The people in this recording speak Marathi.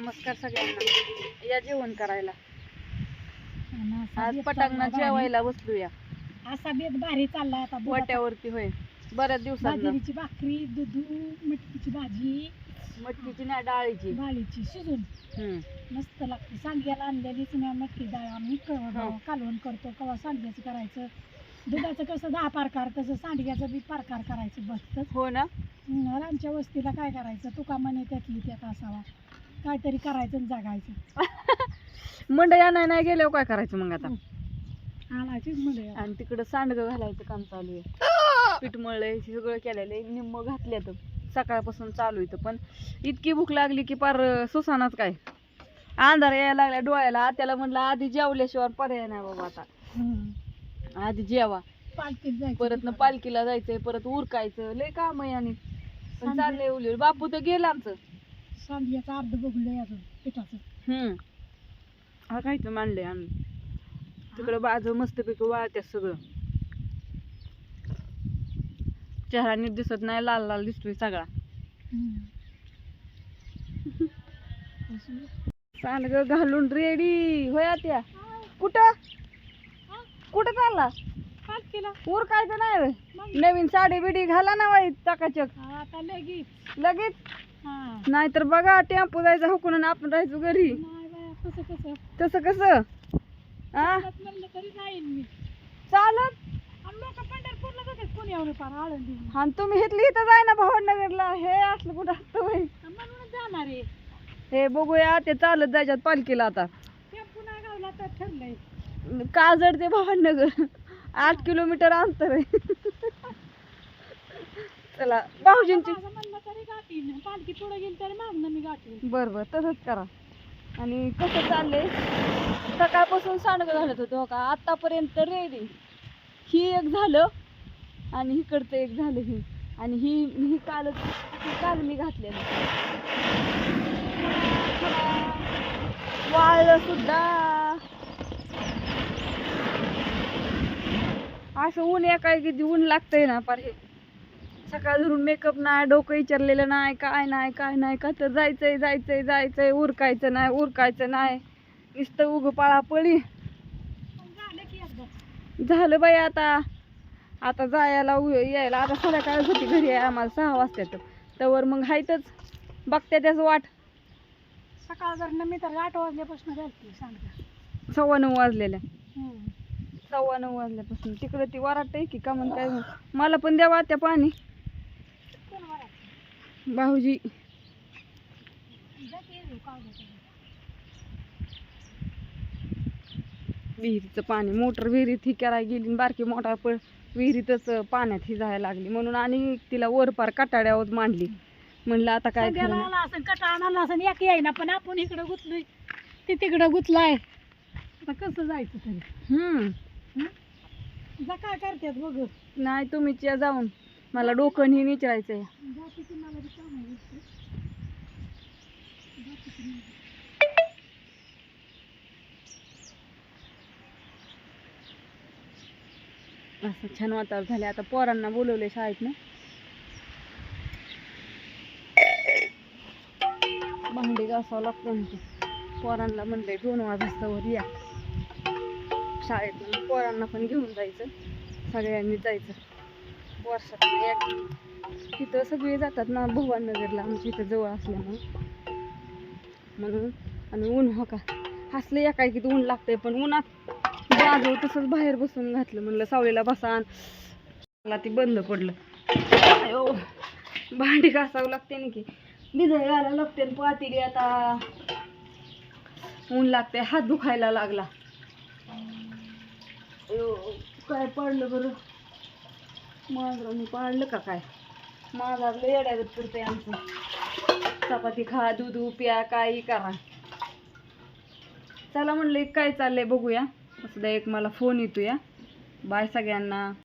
नमस्कार सगळ्यांना. या जेवण करायला. आज पटांगणा. जेवायला बसलूया. असा बेत भारी चालला आता वाट्यावरती होय. बऱ्याच दिवसात बाजरीची भाकरी दुधू मटकीची भाजी मटकीची ना डाळीची. डाळीची शिजून. हम्म. मस्त लागते. सांडग्याला आणलेलीच ना मटकी डाळ आम्ही क- हो. कालवण करतो. कवा सांडग्याचं करायचं? दुधाचं कसं दहा पारकार तसं सांडग्याचं बी पारकार करायचं. बसतच हो ना. रानच्या वस्तीला काय करायचं? तुका म्हणे त्यातली त्यात असावा. काहीतरी करायचं आणि जगायचं. मंडई आणाय नाही गेल्यावर काय करायचं मग आता? आणायचीच म्हणे आणि तिकडं सांडगं घालायचं काम चालू आहे. पीठ मळलंय हे सगळं केलेलं आहे. निम्म घातल्यात सकाळपासून चालू इथं. पण इतकी भूक लागली की पार सुसानाच काय? अंधार यायला लागल्या डोळ्याला. त्याला म्हणलं आधी जेवल्याशिवाय पर्याय नाही बाबा आता. हम्म. आधी जेवा. पालखीत जायचं परत न पालखीला जायचंय परत उरकायचं. लय काम आहे आणि. पण चाललंय उली बापू तर गेलं आमचं. सांडग्याचं अर्ध बघलंय अजून पिठाचं. हम्म. हा खायचं मांडलंय आम्ही. तिकडं बाजू मस्तपैकी वाळत्यात सगळं. चेहरा नीट दिसत नाही लाल लाल दिसतोय सगळा. सांडग घालून रेडी होय आत्या? कुठं? कुठं चालला? उर काय तर नाही होय. नवीन साडी बिडी घाला ना वाईट चकाचक आता लगेच. लगेच? नाहीतर बघा टेम्पो जायचा हुकून आणि आपण राहायचो घरी. बाया, कसं कसं? तसं कसं? चालत म्हणलं तरी जाईन मी. चालत? आणि लोक पंढरपूरला जातात कोणी आळंदी? आणि तुम्ही इथली इथं जाय ना भावनगरला. हे असलं कुठं असतं जाणार आहे. हे बघूया ते चालत जायच्यात पालखीला आता. टेम्पो तर ठरलंय. काजड ते भावनगर. आठ किलोमीटर अंतर आहे. चला भाऊजींची गाठीन पालखी पुढे गेली तरी मागणं मी गाठीन. बर बर तसंच करा. आणि कसं चाललंय? सकाळपासून सांडगं घालत होतो हो का? आतापर्यंत रेडी ही एक झालं आणि इकडचं एक झालं ही. आणि ही ही कालच ही काल मी घातलेलं. वाळलं सुद्धा. असं ऊन एका किती ऊन लागतंय ना पार हे सकाळ धरून मेकअप नाही डोकं विचारलेलं नाही काय नाही काय नाही का तर जायचंय जायचंय जायचंय उरकायचं नाही उरकायचं नाही. नुसतं उग पळापळी. झालं बाई आता. आता जायला यायला. आता संध्याकाळ होती घरी आहे आम्हाला सहा वाजतात तवर मग हायतच. बघते त्याच वाट. सकाळ जर मी तर आठ वाजल्यापासून घालते सांगा सव्वा नऊ वाजलेल्या. सव्वा नऊ वाजल्यापासून. तिकडे ती वराट आहे की का म्हण काय. मला पण द्यावा त्या पाणी. भाऊजी. विहिरीचं पाणी मोटर विहिरीत ही करायला गेली आणि बारकी मोटार पण विहिरीतच पाण्यात ही जायला लागली. म्हणून आणि तिला वर पार कटाड्यावर मांडली. म्हणलं आता काय असं कटाळा आला असं एक येईना पण आपण इकडं गुतलोय. ते तिकडं गुतलाय. आता कसं जायचं तरी? हम्म. जा काय करतात बघ. नाही तुम्हीच या जाऊन. मला डोकं हे विचारायचंय. आहे असं छान वातावरण झाले आता पोरांना बोलवले शाळेत ना भांडी घासावं लागतं म्हणते पोरांना म्हणले दोन वाजतावर या. शाळेत पोरांना पण घेऊन जायचं. सगळ्यांनी जायचं. वर्षात तिथं सगळे जातात ना भगवाननगरला आमच्या इथं जवळ असल्यामुळं. म्हणून आणि ऊन हो का? हसले या काय किती ऊन लागतंय पण उन्हात बाजू तसंच बाहेर बसून घातलं म्हणलं सावलीला बसान मला ती बंद पडलं. अयो भांडी घासावं लागते ना की भिजायला घालायला लागते आणि पातेली आता. ऊन लागते हात दुखायला लागला. अयो काय पडलं बरं? मी पाळलं का काय? माझा लय येड्यागत करते आमचं. चपाती खा दूध प्या काही करा. चला म्हणलं एक काय चाललंय बघूया. असं एक मला फोन येतो या बाय सगळ्यांना.